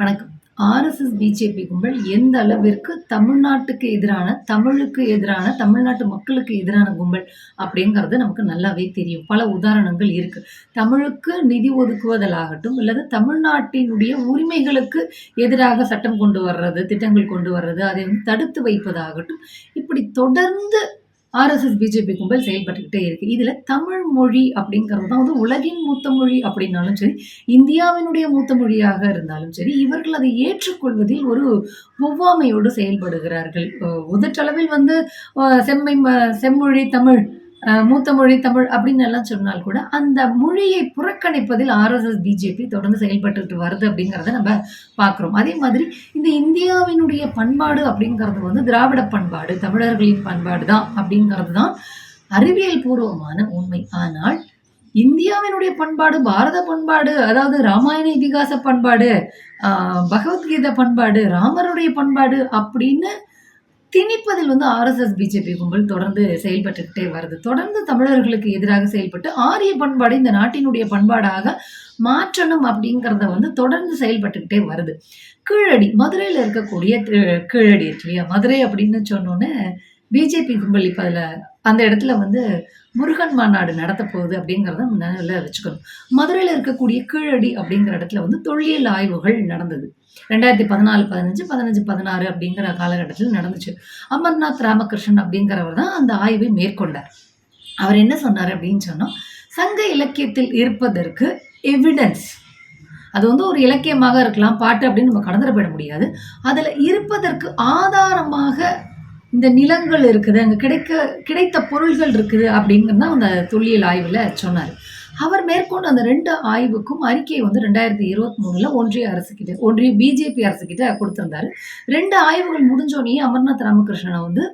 வணக்கம். RSS BJP கும்பல் எந்த அளவிற்கு தமிழ்நாட்டுக்கு எதிரான தமிழுக்கு எதிரான தமிழ்நாட்டு மக்களுக்கு எதிரான கும்பல் அப்படிங்கிறது நமக்கு நல்லாவே தெரியும். பல உதாரணங்கள் இருக்கு. தமிழுக்கு நிதி ஒதுக்குவதாகட்டும் அல்லது தமிழ்நாட்டினுடைய உரிமைகளுக்கு எதிராக சட்டம் கொண்டு வர்றது திட்டங்கள் கொண்டு வர்றது அதை வந்து தடுத்து வைப்பதாகட்டும் இப்படி தொடர்ந்து ஆர்எஸ்எஸ் பிஜேபி கும்பல் செயல்பட்டுக்கிட்டே இருக்கு. இதுல தமிழ் மொழி அப்படிங்கிறது தான் வந்து உலகின் மூத்த மொழி அப்படின்னாலும் சரி இந்தியாவினுடைய மூத்த மொழியாக இருந்தாலும் சரி இவர்கள் அதை ஏற்றுக்கொள்வதில் ஒரு ஒவ்வாமையோடு செயல்படுகிறார்கள். உதற்றளவில் வந்து செம்மை ம- செம்மொழி தமிழ் மூத்த மொழி தமிழ் அப்படின்னு எல்லாம் சொன்னால் கூட அந்த மொழியை புறக்கணிப்பதில் ஆர்எஸ்எஸ் பிஜேபி தொடர்ந்து செயல்பட்டுட்டு வருது அப்படிங்கிறத நம்ம பார்க்குறோம். அதே மாதிரி இந்த இந்தியாவினுடைய பண்பாடு அப்படிங்கிறது வந்து திராவிட பண்பாடு தமிழர்களின் பண்பாடு தான் அப்படிங்கிறது தான் அறிவியல் பூர்வமான உண்மை. ஆனால் இந்தியாவினுடைய பண்பாடு பாரத பண்பாடு அதாவது ராமாயண இதிகாச பண்பாடு பகவத்கீதை பண்பாடு ராமருடைய பண்பாடு அப்படின்னு திணிப்பதில் வந்து ஆர்எஸ்எஸ் பிஜேபி கும்பல் தொடர்ந்து செயல்பட்டுக்கிட்டே வருது. தொடர்ந்து தமிழர்களுக்கு எதிராக செயல்பட்டு ஆரிய பண்பாடு இந்த நாட்டினுடைய பண்பாடாக மாற்றணும் அப்படிங்கிறத வந்து தொடர்ந்து செயல்பட்டுக்கிட்டே வருது. கீழடி மதுரையில் இருக்கக்கூடிய கீழடி இருக்கு இல்லையா? மதுரை அப்படின்னு சொன்னோன்னே பிஜேபி கும்பல் இப்போ அதில் அந்த இடத்துல வந்து முருகன் மாநாடு நடத்த போகுது அப்படிங்கிறத நினைவில் வச்சுக்கணும். மதுரையில் இருக்கக்கூடிய கீழடி அப்படிங்கிற இடத்துல வந்து தொல்லியல் ஆய்வுகள் நடந்தது. ரெண்டாயிரத்தி பதினாலு பதினஞ்சு பதினஞ்சு பதினாறு அப்படிங்கிற காலகட்டத்தில் நடந்துச்சு. அமர்நாத் ராமகிருஷ்ணன் அப்படிங்கிறவர் தான் அந்த ஆய்வை மேற்கொண்டார். அவர் என்ன சொன்னார் அப்படின்னு சொன்னால் சங்க இலக்கியத்தில் இருப்பதற்கு எவிடன்ஸ் அது வந்து ஒரு இலக்கியமாக இருக்கலாம் பாட்டு அப்படின்னு நம்ம கடந்துட போயிட முடியாது. அதில் இருப்பதற்கு ஆதாரமாக இந்த நிலங்கள் இருக்குது அங்கே கிடைக்க கிடைத்த பொருள்கள் இருக்குது அப்படிங்கிறது தான் அந்த தொல்லியல் ஆய்வில் சொன்னார். அவர் மேற்கொண்டு அந்த ரெண்டு ஆய்வுக்கும் அறிக்கையை வந்து ரெண்டாயிரத்தி இருபத்தி மூணில் ஒன்றிய அரசுக்கிட்ட ஒன்றிய பிஜேபி அரசுக்கிட்ட கொடுத்துருந்தாரு. ரெண்டு ஆய்வுகள் முடிஞ்சோடனே அமர்நாத் ராமகிருஷ்ணனை வந்து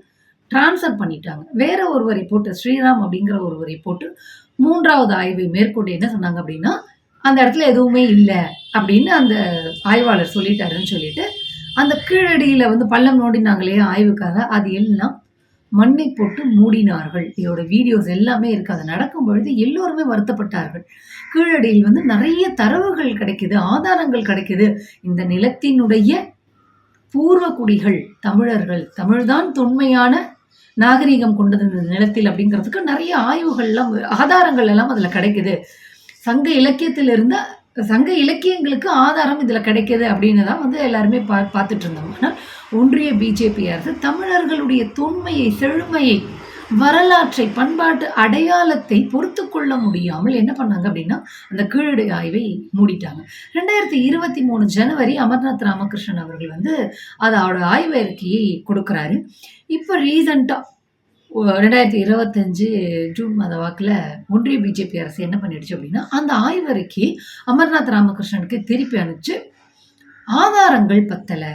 டிரான்ஸ்ஃபர் பண்ணிட்டாங்க. வேற ஒருவரை போட்டு ஸ்ரீராம் அப்படிங்கிற ஒருவரை போட்டு மூன்றாவது ஆய்வை மேற்கொண்டு என்ன சொன்னாங்க அப்படின்னா அந்த இடத்துல எதுவுமே இல்லை அப்படின்னு அந்த ஆய்வாளர் சொல்லிட்டாருன்னு சொல்லிட்டு அந்த கீழடியில் வந்து பள்ளம் நோண்டினாங்களே ஆய்வுக்காக அது எல்லாம் மண்ணை போட்டு மூடினார்கள். இதோட வீடியோஸ் எல்லாமே இருக்கு. அது நடக்கும் பொழுது எல்லோருமே வருத்தப்பட்டார்கள். கீழடியில் வந்து நிறைய தரவுகள் கிடைக்குது ஆதாரங்கள் கிடைக்குது. இந்த நிலத்தினுடைய பூர்வ குடிகள் தமிழர்கள் தமிழ்தான் தொன்மையான நாகரீகம் கொண்டது இந்த நிலத்தில் அப்படிங்கிறதுக்கு நிறைய ஆய்வுகள்லாம் ஆதாரங்கள் எல்லாம் அதில் கிடைக்குது. சங்க இலக்கியத்தில் இருந்த சங்க இலக்கியங்களுக்கு ஆதாரம் இதில் கிடைக்கிது அப்படின்னு தான் வந்து எல்லாருமே பா பார்த்துட்டு இருந்தோம் ஆனால் ஒன்றிய பிஜேபி அரசு தமிழர்களுடைய தொன்மையை செழுமையை வரலாற்றை பண்பாட்டு அடையாளத்தை பொறுத்து கொள்ள முடியாமல் என்ன பண்ணாங்க அப்படின்னா அந்த கீழடி ஆய்வை மூடிட்டாங்க. ரெண்டாயிரத்தி இருபத்தி மூணு ஜனவரி அமர்நாத் ராமகிருஷ்ணன் அவர்கள் வந்து அதோட ஆய்வறிக்கையை கொடுக்குறாரு. இப்போ ரீசண்டாக ரெண்டாயிரத்தி இருபத்தஞ்சு ஜூன் மாத வாக்கில் ஒன்றிய பிஜேபி அரசு என்ன பண்ணிடுச்சு அப்படின்னா அந்த ஆய்வறிக்கை அமர்நாத் ராமகிருஷ்ணனுக்கு திருப்பி அனுப்பிச்சு ஆதாரங்கள் பத்தலை.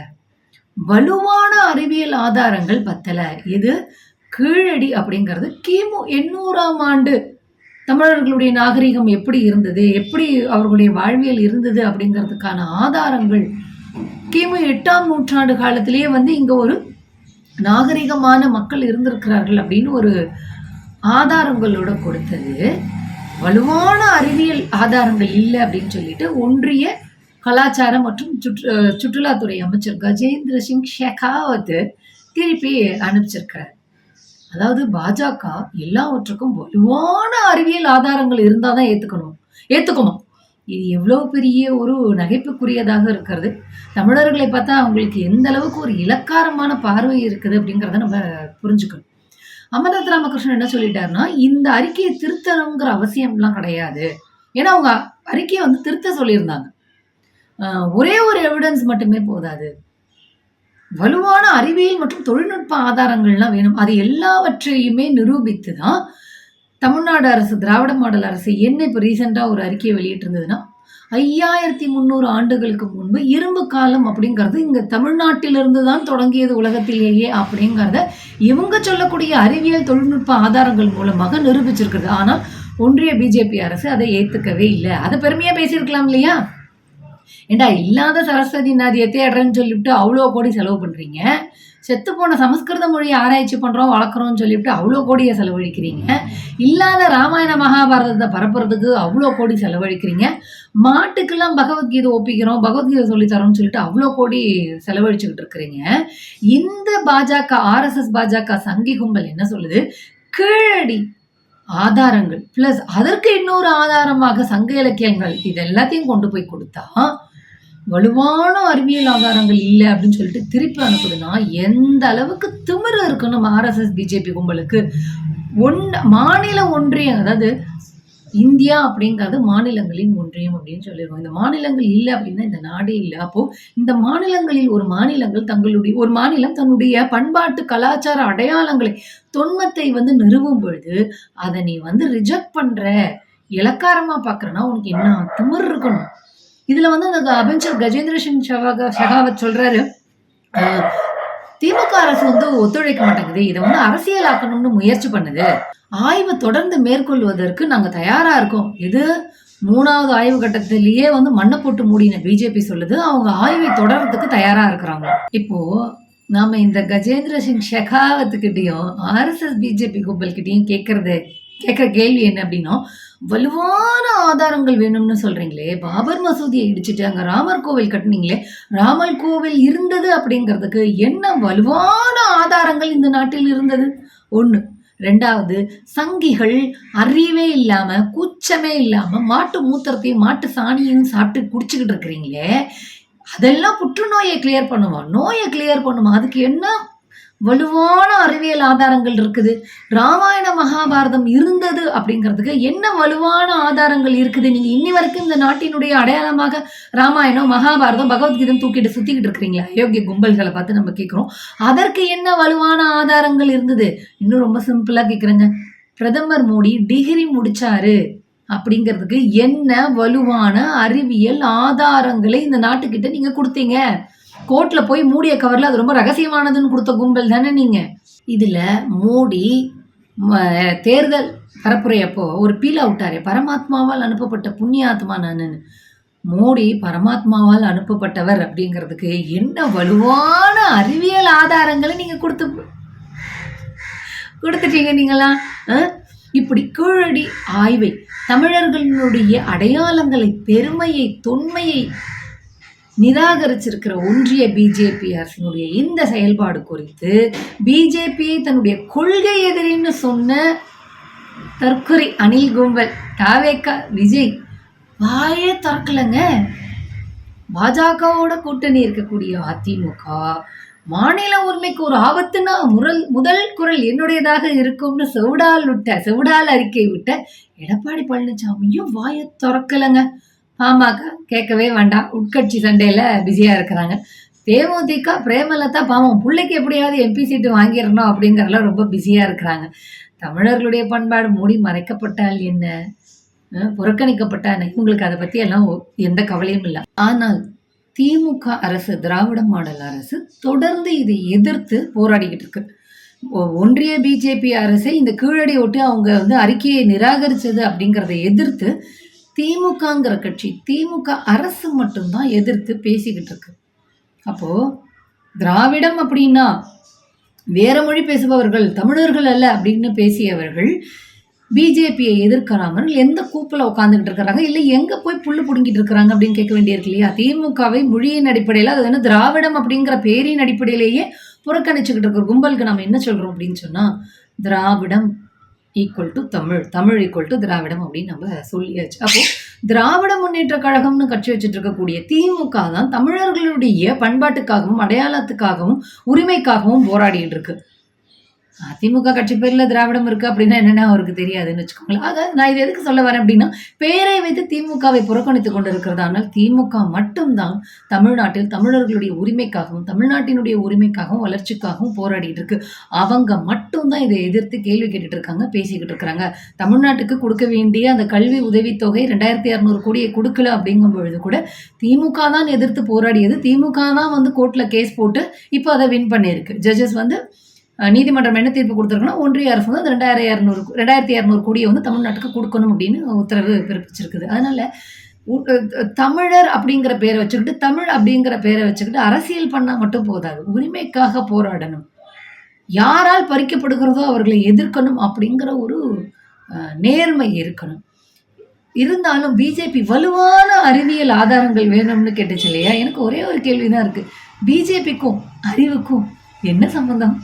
வலுவான அறிவியல் ஆதாரங்கள் பத்தலை. இது கீழடி அப்படிங்கிறது கிமு எண்ணூறாம் ஆண்டு. தமிழர்களுடைய நாகரிகம் எப்படி இருந்தது? எப்படி அவர்களுடைய வாழ்வியல் இருந்தது அப்படிங்கிறதுக்கான ஆதாரங்கள். கிமு எட்டாம் நூற்றாண்டு காலத்திலேயே வந்து இங்கே ஒரு நாகரிகமான மக்கள் இருந்திருக்கிறார்கள் அப்படின்னு ஒரு ஆதாரங்களோட கொடுத்தது. வலுவான அறிவியல் ஆதாரங்கள் இல்லை அப்படின்னு சொல்லிட்டு ஒன்றிய கலாச்சாரம் மற்றும் சுற்று சுற்றுலாத்துறை அமைச்சர் கஜேந்திர சிங் ஷெகாவத் திருப்பி அனுப்பிச்சிருக்கிறார். அதாவது பாஜக எல்லாவற்றுக்கும் வலுவான அறிவியல் ஆதாரங்கள் இருந்தால் தான் ஏற்றுக்கணும் ஏற்றுக்குமா இது எவ்வளோ பெரிய ஒரு நகைப்புக்குரியதாக இருக்கிறது. தமிழர்களை பார்த்தா அவங்களுக்கு எந்த அளவுக்கு ஒரு இலக்காரமான பார்வை இருக்குது அப்படிங்கிறத நம்ம புரிஞ்சுக்கணும். அமர்நாத் ராமகிருஷ்ணன் என்ன சொல்லிட்டாருன்னா இந்த அறிக்கையை திருத்தணுங்கிற அவசியம்லாம் கிடையாது. ஏன்னா அவங்க அறிக்கையை வந்து திருத்த சொல்லியிருந்தாங்க. ஒரே ஒரு எவிடன்ஸ் மட்டுமே போதாது. வலுவான அறிவியல் மற்றும் தொழில்நுட்ப ஆதாரங்கள்லாம் வேணும். அது எல்லாவற்றையுமே நிரூபித்து தான் தமிழ்நாடு அரசு திராவிட மாடல் அரசு என்ன இப்போ ரீசெண்டாக ஒரு அறிக்கையை வெளியிட்டிருந்ததுன்னா ஐயாயிரத்தி முந்நூறு ஆண்டுகளுக்கு முன்பு இரும்பு காலம் அப்படிங்கிறது இங்கே தமிழ்நாட்டிலிருந்து தான் தொடங்கியது உலகத்திலேயே அப்படிங்கிறத இவங்க சொல்லக்கூடிய அறிவியல் தொழில்நுட்ப ஆதாரங்கள் மூலமாக நிரூபிச்சிருக்குது ஆனால் ஒன்றிய பிஜேபி அரசு அதை ஏற்றுக்கவே இல்லை. அதை பெருமையாக பேசியிருக்கலாம் இல்லையா? ஏண்டா இல்லாத சரஸ்வதி நதியை தேடுறேன்னு சொல்லிவிட்டு அவ்வளோ கோடி செலவு பண்ணுறீங்க செத்துப்போன சமஸ்கிருத மொழியை ஆராய்ச்சி பண்றோம், வளர்க்குறோம்னு சொல்லிட்டு அவ்வளோ கோடிய செலவழிக்கிறீங்க. இல்லாத ராமாயண, மகாபாரதத்தை பரப்புறதுக்கு அவ்வளோ கோடி செலவழிக்கிறீங்க. மாட்டுக்கெல்லாம் பகவத்கீதை ஒப்பிக்கிறோம், பகவத்கீதை சொல்லித்தரோம்னு சொல்லிட்டு அவ்வளோ கோடி செலவழிச்சுக்கிட்டு இருக்கிறீங்க. இந்த பாஜக, ஆர்எஸ்எஸ் பாஜக சங்கி கும்பல் என்ன சொல்லுது? கீழடி ஆதாரங்கள் பிளஸ் அதற்கு இன்னொரு ஆதாரமாக சங்க இலக்கியங்கள் இது எல்லாத்தையும் கொண்டு போய் கொடுத்தா, வலுவான அறிவியல் ஆதாரங்கள் இல்லை அப்படின்னு சொல்லிட்டு திருப்பி அனுப்புதுன்னா, எந்த அளவுக்கு திமிர இருக்குன்னு நம்ம ஆர்எஸ்எஸ், பிஜேபி கும்பலுக்கு. ஒன் மாநில ஒன்றியம் அதாவது இந்தியா அப்படிங்கிறது மாநிலங்களின் ஒன்றியம் அப்படின்னு சொல்லியிருக்கோம் இந்த மாநிலங்கள் இல்லை அப்படின்னா இந்த நாடே இல்லை அப்போ இந்த மாநிலங்களில் ஒரு மாநிலங்கள் தங்களுடைய ஒரு மாநிலம் தன்னுடைய பண்பாட்டு, கலாச்சார அடையாளங்களை, தொன்மத்தை வந்து நிறுவும் பொழுது, அதை நீ வந்து ரிஜெக்ட் பண்ற, இலக்காரமா பாக்குறனா உனக்கு என்ன திமிர் இருக்கணும். இதுல வந்து அந்த அமைச்சர் கஜேந்திர சிங் ஷெகாக ஷெகாவத் சொல்றாரு, திமுக அரசு வந்து ஒத்துழைக்க மாட்டேங்குது. இதை வந்து அரசியலாக்கணும்னு முயற்சி பண்ணுது. ஆய்வு தொடர்ந்து மேற்கொள்வதற்கு நாங்க தயாரா இருக்கோம். இது மூணாவது ஆய்வு கட்டத்திலேயே வந்து மண்ணை போட்டு மூடின பிஜேபி சொல்லுது, அவங்க ஆய்வை தொடர்றதுக்கு தயாரா இருக்கிறாங்க இப்போ நாம இந்த கஜேந்திர சிங் ஷெகாவத்துக்கிட்டயும், ஆர்எஸ்எஸ், பிஜேபி கும்பல்கிட்டயும் கேட்கறது கேட்கற கேள்வி என்ன அப்படின்னா, வலுவான ஆதாரங்கள் வேணும்னு சொல்றீங்களே, பாபர் மசூதியை இடிச்சுட்டு அங்க ராமர் கோவில் கட்டினீங்களே ராமர் கோவில் இருந்தது அப்படிங்கிறதுக்கு என்ன வலுவான ஆதாரங்கள் இந்த நாட்டில் இருந்தது? 1. 2வது சங்கிகள் அறிவே இல்லாம, கூச்சமே இல்லாம மாட்டு மூத்திரத்தையும், மாட்டு சாணியையும் சாப்பிட்டு குடிச்சுக்கிட்டு இருக்கிறீங்களே, அதெல்லாம் புற்றுநோயை கிளியர் பண்ணுமா? நோயை கிளியர் பண்ணுமா? அதுக்கு என்ன வலுவான அறிவியல் ஆதாரங்கள் இருக்குது? ராமாயண, மகாபாரதம் இருந்தது அப்படிங்கிறதுக்கு என்ன வலுவான ஆதாரங்கள் இருக்குது? நீங்க இன்னி வரைக்கும் இந்த நாட்டினுடைய அடையாளமாக ராமாயணம், மகாபாரதம், பகவத்கீதம் தூக்கிட்டு சுத்திக்கிட்டு இருக்கிறீங்களா அயோக்கிய கும்பல்களை பார்த்து நம்ம கேட்குறோம் அதற்கு என்ன வலுவான ஆதாரங்கள் இருந்தது? இன்னும் ரொம்ப சிம்பிளா கேட்குறேங்க பிரதமர் மோடி டிகிரி முடிச்சாரு அப்படிங்கிறதுக்கு என்ன வலுவான அறிவியல் ஆதாரங்களை இந்த நாட்டுக்கிட்ட நீங்க கொடுத்தீங்க கோர்ட்ல போய் மூடிய கவர்ல அது ரொம்ப ரகசியமானதுன்னு கொடுத்த கும்பல் தானே நீங்க. இதுல மோடி தேர்தல் பரப்புரை அப்போ ஒரு பீல் அவுட்டாரே பரமாத்மாவால் அனுப்பப்பட்ட புண்ணியாத்மா நான் மோடி பரமாத்மாவால் அனுப்பப்பட்டவர் அப்படிங்கிறதுக்கு என்ன வலுவான அறிவியல் ஆதாரங்களை நீங்க கொடுத்து கொடுத்துட்டீங்க நீங்களா இப்படி கீழடி ஆய்வை, தமிழர்களுடைய அடையாளங்களை, பெருமையை, தொன்மையை நிராகரிச்சிருக்கிற ஒன்றிய பிஜேபி அரசினுடைய இந்த செயல்பாடு குறித்து, பிஜேபியை தன்னுடைய கொள்கை எதிரின்னு சொன்ன தற்கொலை அணில் கும்பல், தாவேகா, விஜய் வாயே திறக்கலைங்க. பாஜகவோட கூட்டணி இருக்கக்கூடிய அதிமுக, மாநில உரிமைக்கு ஒரு ஆபத்துன்னா முரல் முதல் குரல் என்னுடையதாக இருக்கும்னு செவிடால் விட்ட செவுடால் அறிக்கை விட்ட எடப்பாடி பழனிசாமியும் வாயை திறக்கலைங்க. பாமக கேட்கவே வேண்டாம். உட்கட்சி சண்டையில் பிஸியாக இருக்கிறாங்க. தேமுதிக, பிரேமலதா பாவம் பிள்ளைக்கு எப்படியாவது எம்பி சீட்டு வாங்கிடணும் அப்படிங்கிறதுல ரொம்ப பிஸியாக இருக்கிறாங்க. தமிழர்களுடைய பண்பாடு மூடி மறைக்கப்பட்டால் என்ன? புறக்கணிக்கப்பட்டால் புறக்கணிக்கப்பட்டா என்ன? இவங்களுக்கு அத எல்லாம் ஒ எந்த கவலையும் இல்லை ஆனால் திமுக அரசு, திராவிட மாடல் அரசு தொடர்ந்து இதை எதிர்த்து போராடிக்கிட்டு இருக்கு. ஒ ஒன்றிய பிஜேபி அரசை இந்த கீழடி ஒட்டி அவங்க வந்து அறிக்கையை நிராகரித்தது அப்படிங்கிறத எதிர்த்து, திமுகங்கிற கட்சி, திமுக அரசு மட்டும்தான் எதிர்த்து பேசிக்கிட்டு இருக்கு. அப்போ திராவிடம் அப்படின்னா, வேற மொழி பேசுபவர்கள், தமிழர்கள் அல்ல அப்படின்னு பேசியவர்கள், பிஜேபியை எதிர்க்காமல் எந்த கூப்பில் உட்காந்துக்கிட்டு இருக்கிறாங்க? இல்லை எங்கே போய் புல்லு புடுங்கிட்டு இருக்கிறாங்க அப்படின்னு கேட்க வேண்டியிருக்கு இல்லையா? திமுகவை மொழியின் அடிப்படையில் அது வந்து திராவிடம் அப்படிங்கிற பேரின் அடிப்படையிலேயே புறக்கணிச்சுக்கிட்டு இருக்கிற கும்பலுக்கு நம்ம என்ன சொல்கிறோம் அப்படின்னு சொன்னால் திராவிடம் equal to Tamil, Tamil equal to திராவிடம் அப்படின்னு நம்ம சொல்லியாச்சு. அப்போ திராவிட முன்னேற்ற கழகம்னு கட்சி வச்சுட்டு இருக்கக்கூடிய திமுக தான் தமிழர்களுடைய பண்பாட்டுக்காகவும், அடையாளத்துக்காகவும், உரிமைக்காகவும் போராடிட்டு இருக்கு. அதிமுக கட்சி பேர்ல திராவிடம் இருக்கு அப்படின்னா என்னன்னா அவருக்கு தெரியாதுன்னு வச்சுக்கோங்களேன். ஆக நான் இது எதுக்கு சொல்ல வரேன் அப்படின்னா, பேரை வைத்து திமுகவை புறக்கணித்துக் கொண்டிருக்கிறதானால் திமுக மட்டும்தான் தமிழ்நாட்டில் தமிழர்களுடைய உரிமைக்காகவும், தமிழ்நாட்டினுடைய உரிமைக்காகவும், வளர்ச்சிக்காகவும் போராடிட்டு இருக்கு. அவங்க மட்டும்தான் இதை எதிர்த்து கேள்வி கேட்டுட்டு இருக்காங்க, பேசிக்கிட்டு இருக்கிறாங்க. தமிழ்நாட்டுக்கு கொடுக்க வேண்டிய அந்த கல்வி உதவித்தொகை ரெண்டாயிரத்தி இரநூறு கோடியை கொடுக்கல அப்படிங்கும் பொழுது கூட, திமுக தான் எதிர்த்து போராடியது. திமுக தான் வந்து கோர்ட்ல கேஸ் போட்டு இப்போ அதை வின் பண்ணியிருக்கு. ஜட்ஜஸ் வந்து நீதிமன்றம் என்ன தீர்ப்பு கொடுத்துருக்குன்னா ஒன்றிய அரசு வந்து அந்த 2200 2200 கோடிய வந்து தமிழ்நாட்டுக்கு கொடுக்கணும் அப்படின்னு உத்தரவு பிறப்பிச்சிருக்குது. அதனால தமிழர் அப்படிங்கிற பேரை வச்சுக்கிட்டு, தமிழ் அப்படிங்கிற பேரை வச்சுக்கிட்டு அரசியல் பண்ணால் மட்டும் போதாது. உரிமைக்காக போராடணும். யாரால் பறிக்கப்படுகிறதோ அவர்களை எதிர்க்கணும் அப்படிங்கிற ஒரு நேர்மை இருக்கணும். இருந்தாலும் பிஜேபி வலுவான அறிவியல் ஆதாரங்கள் வேணும்னு கேட்டுச்சு இல்லையா? எனக்கு ஒரே ஒரு கேள்வி தான் இருக்குது பிஜேபிக்கும் அறிவுக்கும் என்ன சம்பந்தம்?